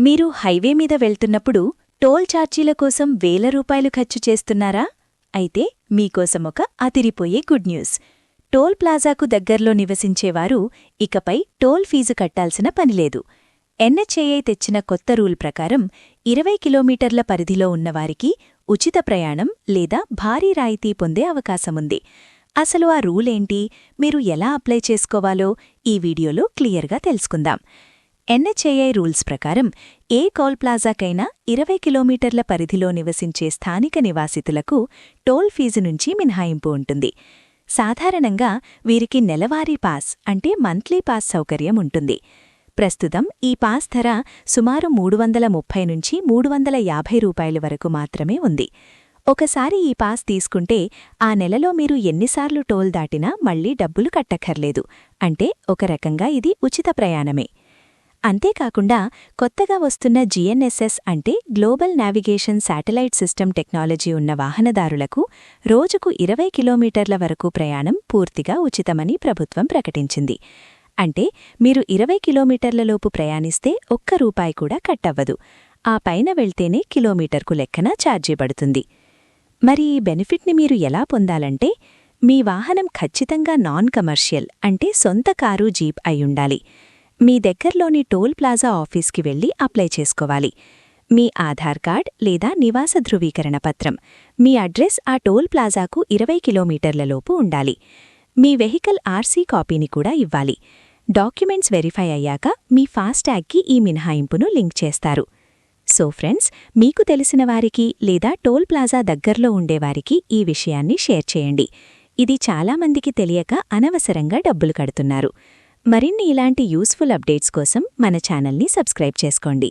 మీరు హైవే మీద వెళ్తున్నప్పుడు టోల్ ఛార్జీల కోసం వేల రూపాయలు ఖర్చు చేస్తున్నారా? అయితే మీకోసం ఒక అతిరిపోయే గుడ్ న్యూస్. టోల్ ప్లాజాకు దగ్గర్లో నివసించేవారు ఇకపై టోల్ ఫీజు కట్టాల్సిన పనిలేదు ఎన్హెచ్ఏఐ తెచ్చిన కొత్త రూల్ ప్రకారం ఇరవై కిలోమీటర్ల పరిధిలో ఉన్నవారికి ఉచిత ప్రయాణం లేదా భారీ రాయితీ పొందే అవకాశముంది. అసలు ఆ రూలేంటి? మీరు ఎలా అప్లై చేసుకోవాలో ఈ వీడియోలో క్లియర్గా తెలుసుకుందాం. ఎన్హెచ్ఏఐ రూల్స్ ప్రకారం ఏ కాల్ ప్లాజాకైనా ఇరవై కిలోమీటర్ల పరిధిలో నివసించే స్థానిక నివాసితులకు టోల్ ఫీజు నుంచి మినహాయింపు ఉంటుంది. సాధారణంగా వీరికి నెలవారీ పాస్ అంటే మంత్లీ పాస్ సౌకర్యం ఉంటుంది. ప్రస్తుతం ఈ పాస్ ధర సుమారు మూడు వందల ముప్పై నుంచి మూడు వందల యాభై రూపాయల వరకు మాత్రమే ఉంది. ఒకసారి ఈ పాస్ తీసుకుంటే ఆ నెలలో మీరు ఎన్నిసార్లు టోల్ దాటినా మళ్ళీ డబ్బులు కట్టక్కర్లేదు. అంటే ఒక రకంగా ఇది ఉచిత ప్రయాణమే. అంతేకాకుండా కొత్తగా వస్తున్న జీఎన్ఎస్ఎస్ అంటే global navigation satellite system technology ఉన్న వాహనదారులకు రోజుకు ఇరవై కిలోమీటర్ల వరకు ప్రయాణం పూర్తిగా ఉచితమని ప్రభుత్వం ప్రకటించింది. అంటే మీరు ఇరవై కిలోమీటర్లలోపు ప్రయాణిస్తే ఒక్క రూపాయి కూడా కట్టవ్వదు. ఆ పైన వెళ్తేనే కిలోమీటర్కు లెక్కన ఛార్జీ పడుతుంది. మరి ఈ బెనిఫిట్ని మీరు ఎలా పొందాలంటే మీ వాహనం ఖచ్చితంగా నాన్ కమర్షియల్ అంటే సొంత కారు జీప్ అయ్యుండాలి మీ దగ్గర్లోని టోల్ ప్లాజా ఆఫీస్కి వెళ్ళి అప్లై చేసుకోవాలి. మీ ఆధార్ కార్డ్ లేదా నివాస ధృవీకరణ పత్రం. మీ అడ్రస్ ఆ టోల్ ప్లాజాకు ఇరవై కిలోమీటర్లలోపు ఉండాలి. మీ వెహికల్ ఆర్సీ కాపీని కూడా ఇవ్వాలి. డాక్యుమెంట్స్ వెరిఫై అయ్యాక మీ ఫాస్టాగ్కి ఈ మినహాయింపును లింక్ చేస్తారు. సో ఫ్రెండ్స్ మీకు తెలిసిన వారికి లేదా టోల్ ప్లాజా దగ్గర్లో ఉండేవారికి ఈ విషయాన్ని షేర్ చేయండి. ఇది చాలామందికి తెలియక అనవసరంగా డబ్బులు కడుతున్నారు. మరిన్ని ఇలాంటి యూస్ఫుల్ అప్డేట్స్ కోసం మన ఛానల్ని సబ్స్క్రైబ్ చేసుకోండి.